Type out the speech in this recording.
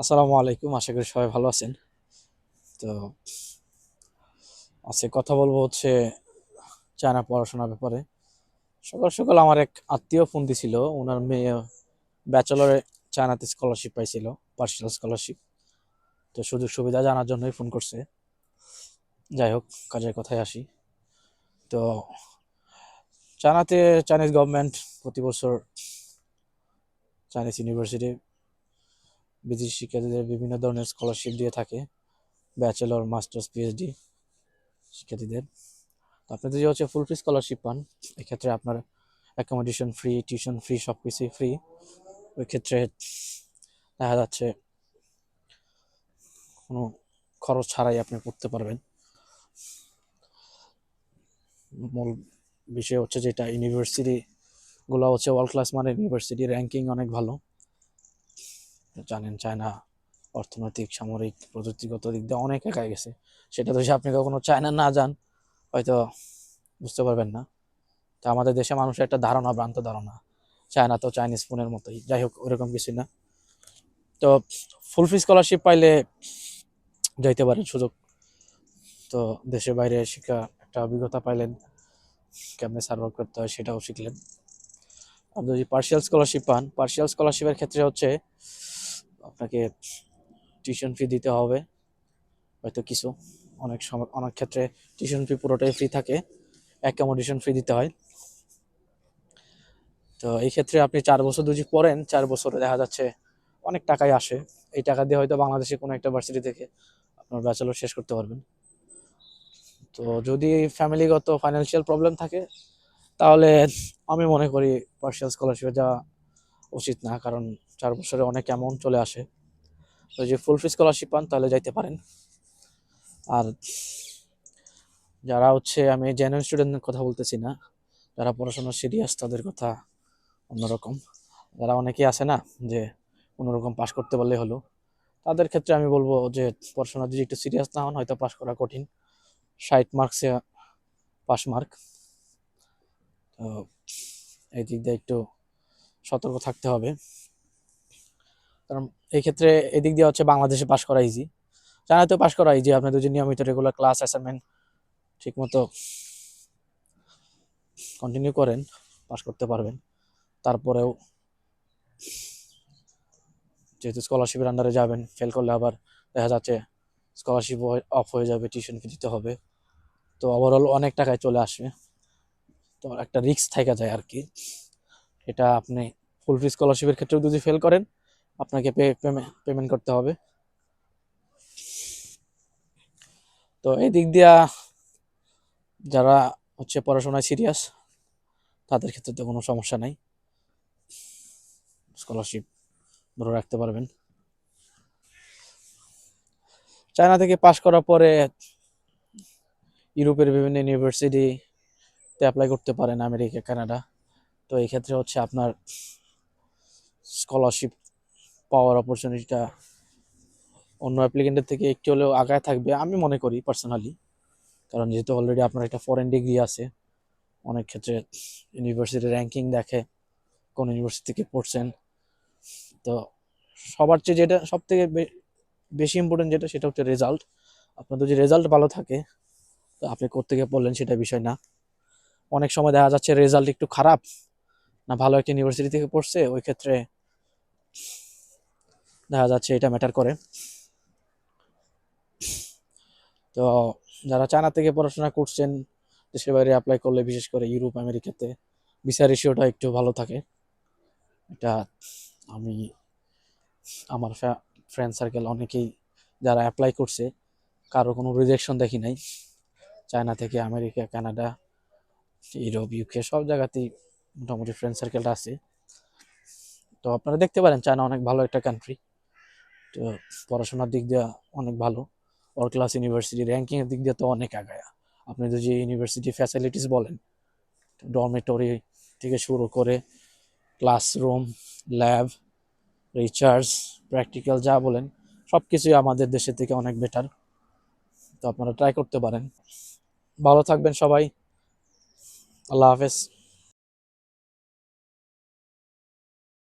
আসসালামু আলাইকুম, আশা করি সবাই ভালো আছেন। তো আজকে কথা বলব হচ্ছে চায়না পড়াশোনার ব্যাপারে। সকাল সকাল আমার এক আত্মীয় ফোন দিছিল ওনার মেয়ে ব্যাচেলরে চায়নাতে স্কলারশিপ পাইছিল পার্সিয়াল স্কলারশিপ তো সুযোগ সুবিধা জানার জন্যই ফোন করছে। যাই হোক, কাজের কথায় আসি। তো চায়নাতে চাইনিজ গভর্নমেন্ট প্রতি বছর চাইনিজ ইউনিভার্সিটি বিদেশি শিক্ষার্থীদের বিভিন্ন ধরনের স্কলারশিপ দিয়ে থাকে ব্যাচেলর মাস্টার্স পিএইচডি শিক্ষার্থীদের। আপনি যদি হচ্ছে ফুল ফ্রি স্কলারশিপ পান, এক্ষেত্রে আপনার অ্যাকোমোডেশন ফ্রি টিউশন ফ্রি সব কিছুই ফ্রি ওই ক্ষেত্রে দেখা যাচ্ছে কোনো খরচ ছাড়াই আপনি পড়তে পারবেন। মূল বিষয় হচ্ছে যেটা ইউনিভার্সিটিগুলো হচ্ছে ওয়ার্ল্ড ক্লাস মানে ইউনিভার্সিটি র্যাঙ্কিং অনেক ভালো। জানেন চায়না অর্থনৈতিক, সামরিক, প্রযুক্তিগত দিক দিয়ে অনেক এগিয়ে গেছে। সেটা তো আপনি কখনো চায়না না যান, হয়তো বুঝতে পারবেন না। তো আমাদের দেশে মানুষের একটা ধারণা, ভ্রান্ত ধারণা, চায়না তো চাইনিজ ফোনের মতোই। যাই হোক, ওরকম কিছু না। তো ফুল ফি স্কলারশিপ পাইলে যাইতে পারেন সুযোগ। তো দেশের বাইরে শিক্ষা একটা অভিজ্ঞতা পাইলেন, কেমনে সার্ভাইভ করতে হয় সেটাও শিখলেন। আপনি যদি পার্সিয়াল স্কলারশিপ পান পার্সিয়াল স্কলারশিপের ক্ষেত্রে হচ্ছে আপনাকে টিউশন ফি দিতে হবে। হয়তো কিছু, অনেক সময় অনেক ক্ষেত্রে টিউশন ফি পুরোটাই ফ্রি থাকে। অ্যাকোমোডেশন ফি দিতে হয়। তো এই ক্ষেত্রে আপনি চার বছর যদি পড়েন, চার বছরে দেখা যাচ্ছে অনেক টাকাই আসে। এই টাকা দিয়ে হয়তো বাংলাদেশে কোনো একটা ভার্সিটি থেকে আপনার ব্যাচেলর শেষ করতে পারবেন। তো যদি ফ্যামিলিগত ফাইন্যান্সিয়াল প্রবলেম থাকে, তাহলে আমি মনে করি পার্সিয়াল স্কলারশিপে যাওয়া উচিত না, কারণ চার বছরে অনেক অ্যামাউন্ট চলে আসে। তো যে ফুল ফি স্কলারশিপ পান, তাহলে যাইতে পারেন। আর যারা হচ্ছে, আমি জেনুইন স্টুডেন্টের কথা বলতেছি না, যারা পড়াশোনা সিরিয়াস তাদের কথা অন্যরকম। যারা অনেকেই আছে না, যে কোনোরকম পাশ করতে পারলে হলো, তাদের ক্ষেত্রে আমি বলব যে পড়াশোনা যদি একটু সিরিয়াস না হন, হয়তো পাশ করা কঠিন। ষাট মার্কসে পাস মার্ক তো এই দিক দিয়ে একটু সতর্ক থাকতে হবে। কারণ এই ক্ষেত্রে এদিক দিয়ে হচ্ছে বাংলাদেশে পাশ করা ইজি চায়নাতেও পাশ করা ইজি আপনি যদি নিয়মিত রেগুলার ক্লাস অ্যাসাইনমেন্ট ঠিক মতো কন্টিনিউ করেন পাশ করতে পারবেন। তারপরেও যেহেতু স্কলারশিপের আন্ডারে যাবেন ফেল করলে আবার দেখা যাচ্ছে স্কলারশিপ অফ হয়ে যাবে টিউশন ফি দিতে হবে। তো ওভারঅল অনেক টাকায় চলে আসবে। তো একটা রিস্ক থাকা যায় আর কি। এটা আপনি ফুল স্কলারশিপের ক্ষেত্রেও যদি ফেল করেন, আপনাকে পেমেন্ট করতে হবে। তো এই দিক দিয়া যারা হচ্ছে পড়াশোনায় সিরিয়াস তাদের ক্ষেত্রে তো কোনো সমস্যা নাই। স্কলারশিপ ধরে রাখতে পারবেন। চায়না থেকে পাশ করার পরে ইউরোপের বিভিন্ন ইউনিভার্সিটিতে অ্যাপ্লাই করতে পারেন, আমেরিকা, কানাডা। তো এই ক্ষেত্রে হচ্ছে আপনার স্কলারশিপ পাওয়ার অপরচুনিটিটা অন্য অ্যাপ্লিকেন্টের থেকে একটু হলেও আগায় থাকবে, আমি মনে করি পার্সোনালি কারণ যেহেতু অলরেডি আপনার একটা ফরেন ডিগ্রি আছে, অনেক ক্ষেত্রে ইউনিভার্সিটি র্যাঙ্কিং দেখে কোন ইউনিভার্সিটি থেকে পড়ছেন। তো সবার চেয়ে যেটা সব থেকে বেশি ইম্পর্টেন্ট যেটা, সেটা হচ্ছে রেজাল্ট আপনার যদি রেজাল্ট ভালো থাকে, তো আপনি কোথেকে পড়লেন সেটা বিষয় না। অনেক সময় দেখা যাচ্ছে রেজাল্ট একটু খারাপ না ভালো একটা ইউনিভার্সিটি থেকে পড়ছে, ওই ক্ষেত্রে দেখা যাচ্ছে এটা ম্যাটার করে। তো যারা চায়না থেকে পড়াশোনা করছেন, দেশের বাইরে অ্যাপ্লাই করলে বিশেষ করে ইউরোপ, আমেরিকাতে ভিসা রেশিওটা একটু ভালো থাকে। এটা আমি, আমার ফ্রেন্ড সার্কেল অনেকেই যারা অ্যাপ্লাই করছে, কারও কোনো রিজেকশন দেখি নাই। চায়না থেকে আমেরিকা, কানাডা, ইউরোপ ইউকে সব জায়গাতেই মোটামুটি ফ্রেন্ড সার্কেলটা আছে। তো আপনারা দেখতে পারেন চায়না অনেক ভালো একটা কান্ট্রি তো পড়াশোনার দিক দিয়ে অনেক ভালো। ওর ক্লাস ইউনিভার্সিটি র্যাঙ্কিংয়ের দিক দিয়ে তো অনেক আগায়া। আপনি যদি ইউনিভার্সিটি ফ্যাসিলিটিস বলেন ডরমেটরি থেকে শুরু করে ক্লাসরুম ল্যাব রিচার্জ প্র্যাকটিক্যাল যা বলেন সব কিছুই আমাদের দেশের থেকে অনেক বেটার তো আপনারা ট্রাই করতে পারেন। ভালো থাকবেন সবাই। আল্লাহ হাফেজ।